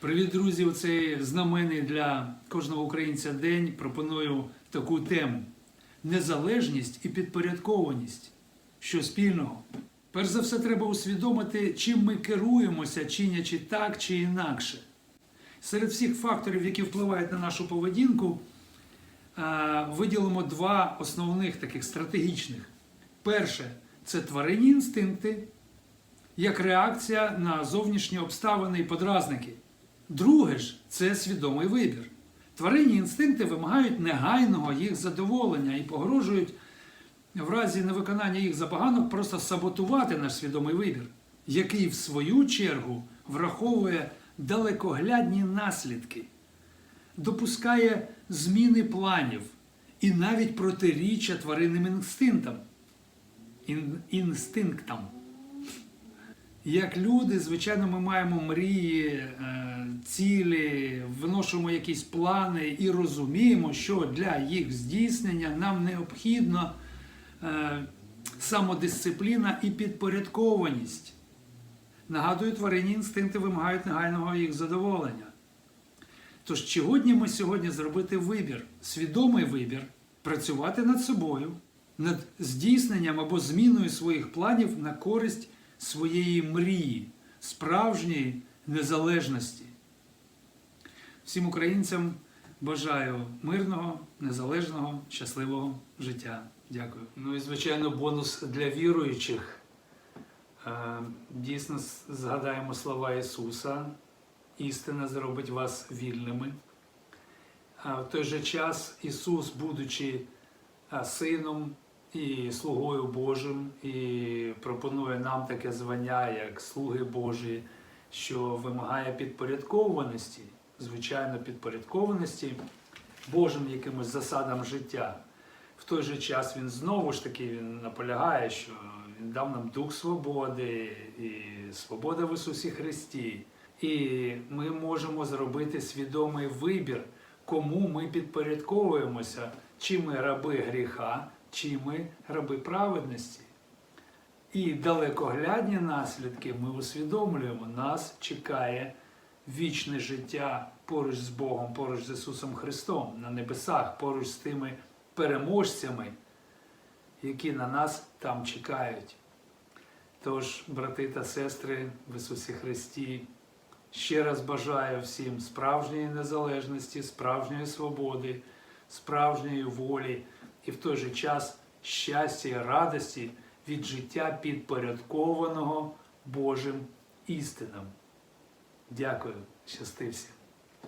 Привіт, друзі! У цей знаменний для кожного українця день пропоную таку тему: незалежність і підпорядкованість. Що спільного? Перш за все, треба усвідомити, чим ми керуємося, чинячи так чи інакше. Серед всіх факторів, які впливають на нашу поведінку, виділимо два основних таких стратегічних. Перше це тваринні інстинкти, як реакція на зовнішні обставини і подразники. Друге ж це свідомий вибір. Тваринні інстинкти вимагають негайного їх задоволення і погрожують в разі невиконання їх забаганок просто саботувати наш свідомий вибір, який в свою чергу враховує далекоглядні наслідки, допускає зміни планів і навіть протиріччя тваринним інстинктам. Ін- інстинктам. Як люди, звичайно, ми маємо мрії, е, цілі, виношуємо якісь плани і розуміємо, що для їх здійснення нам необхідно е, самодисципліна і підпорядкованість. Нагадую, тваринні інстинкти вимагають негайного їх задоволення. Тож, чи ми сьогодні зробити вибір, свідомий вибір, працювати над собою, над здійсненням або зміною своїх планів на користь своєї мрії, справжньої незалежності. Всім українцям бажаю мирного, незалежного, щасливого життя. Дякую. Ну і звичайно, бонус для віруючих. Е, Дійсно, згадаємо слова Ісуса. Істина зробить вас вільними. А в той же час Ісус, будучи сином і слугою Божим, і пропонує нам таке звання, як слуги Божі, що вимагає підпорядкованості, звичайно, підпорядкованості Божим якимось засадам життя. В той же час він знову ж таки він наполягає, що він дав нам дух свободи і свобода в Ісусі Христі. І ми можемо зробити свідомий вибір, кому ми підпорядковуємося, чи ми раби гріха, чи ми раби праведності. І далекоглядні наслідки ми усвідомлюємо, нас чекає вічне життя поруч з Богом, поруч з Ісусом Христом на небесах, поруч з тими переможцями, які на нас там чекають. Тож, брати та сестри в Ісусі Христі, ще раз бажаю всім справжньої незалежності, справжньої свободи, справжньої волі і в той же час щастя і радості від життя підпорядкованого Божим істинам. Дякую, щасти всім.